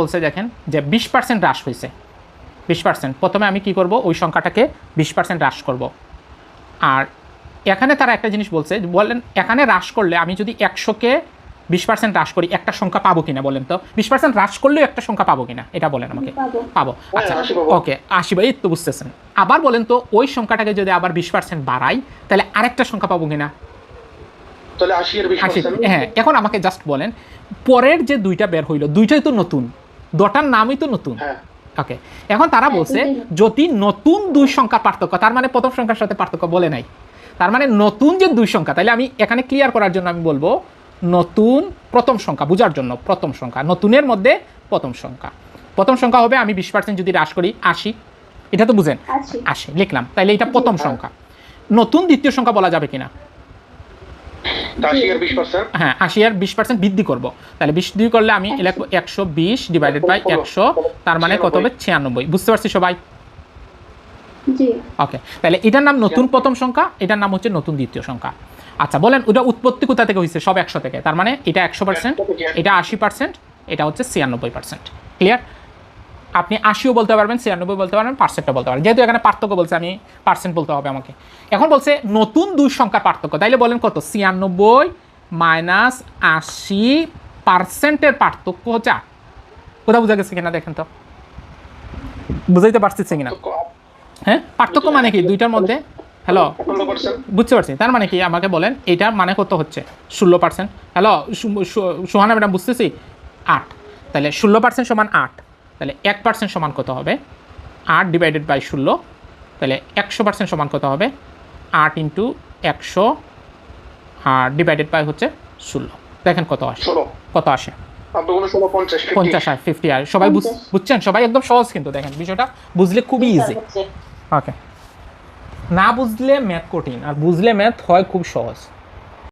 বলছে দেখেন যে বিশ পার্সেন্ট হ্রাস হয়েছে। বিশ পার্সেন্ট প্রথমে আমি কি করব? ওই সংখ্যাটাকে বিশ পার্সেন্ট হ্রাস করব। আর এখানে তারা একটা জিনিস বলছে বলেন এখানে হ্রাস করলে আমি যদি একশোকে বিশ পার্সেন্ট হ্রাস করি একটা সংখ্যা পাবো কিনা বলেন তো? বিশ পার্সেন্ট হ্রাস করলেও একটা সংখ্যা পাবো কিনা? এটা বলেন আমাকে। পাবো। পাবো। আচ্ছা ওকে আশি ভাই তো বুঝতেছেন। আবার বলেন তো ওই সংখ্যাটাকে যদি আবার বিশ পার্সেন্ট বাড়াই তাহলে আরেকটা সংখ্যা পাবো কিনা? হ্যাঁ এখন আমাকে জাস্ট বলেন পরের যে দুইটা বের হইল দুইটাই তো নতুন। দটার নামই তো নতুন। হ্যাঁ। ওকে এখন তারা হ্যাঁ, বলছে যদি নতুন দুই সংখ্যা পার্থক্য তার মানে প্রথম সংখ্যার সাথে পার্থক্য বলে নাই। তার মানে নতুন যে দুই সংখ্যা তাহলে আমি এখানে ক্লিয়ার করার জন্য আমি বলব নতুন প্রথম সংখ্যা বোঝার জন্য প্রথম সংখ্যা নতুনের মধ্যে প্রথম সংখ্যা। প্রথম সংখ্যা হবে আমি বিশ পার্সেন্ট যদি হ্রাস করি আশি। এটা তো বুঝেন? আশি। লিখলাম। তাইলে এটা প্রথম সংখ্যা। নতুন দ্বিতীয় সংখ্যা বলা যাবে কিনা তা আশি এর বিশ পার্সেন্ট হ্যাঁ আশি আর বিশ পার্সেন্ট বৃদ্ধি করব। তাহলে বিশ দুই করলে আমি লিখব একশো বিশ ডিভাইডেড বাই একশো তার মানে কত হবে? ছিয়ানব্বই। বুঝতে পারছি সবাই? ওকে তাহলে এটার নাম নতুন প্রথম সংখ্যা এটার নাম হচ্ছে নতুন দ্বিতীয় সংখ্যা। আচ্ছা বলেন ওটা উৎপত্তি কোথা থেকে হয়েছে? সব একশো থেকে। তার মানে এটা একশো পার্সেন্ট এটা আশি পার্সেন্ট এটা হচ্ছে ছিয়ানব্বই পার্সেন্ট ক্লিয়ার আপনি আশিও বলতে পারবেন, ছিয়ানব্বই বলতে পারবেন পার্সেন্টও বলতে পারবেন। যেহেতু এখানে পার্থক্য বলছে, আমি পার্সেন্ট বলতে হবে আমাকে। এখন বলছে নতুন দুই সংখ্যার পার্থক্য, তাইলে বলেন কত? ছিয়ানব্বই মাইনাস আশি পার্সেন্টের পার্থক্য হচ্ছে আট। কোথাও বোঝা গেছে কিনা দেখেন তো? বুঝাইতে পারছি কিনা? হ্যাঁ? পার্থক্য মানে কি? দুইটার মধ্যে? হ্যালো বুঝতে পারছি। তার মানে কি? আমাকে বলেন এটার মানে কত হচ্ছে? ষোলো পার্সেন্ট। হ্যালো সোহানা ম্যাডাম, বুঝতেছি? আট। তাহলে ষোলো পার্সেন্ট সমান আট। তাহলে এক পার্সেন্ট সমান কত হবে? আট ডিভাইডেড বাই ষোলো তাহলে একশো পার্সেন্ট সমান কত হবে? আট ইন্টু একশো আর ডিভাইডেড বাই হচ্ছে ষোলো। দেখেন কত আসে। কত আসে? পঞ্চাশ আর ফিফটি আর সবাই বুঝ- বুঝছেন? সবাই একদম সহজ কিন্তু দেখেন বিষয়টা বুঝলে খুবই ইজি ওকে না বুঝলে ম্যাথ কঠিন আর বুঝলে ম্যাথ হয় খুব সহজ।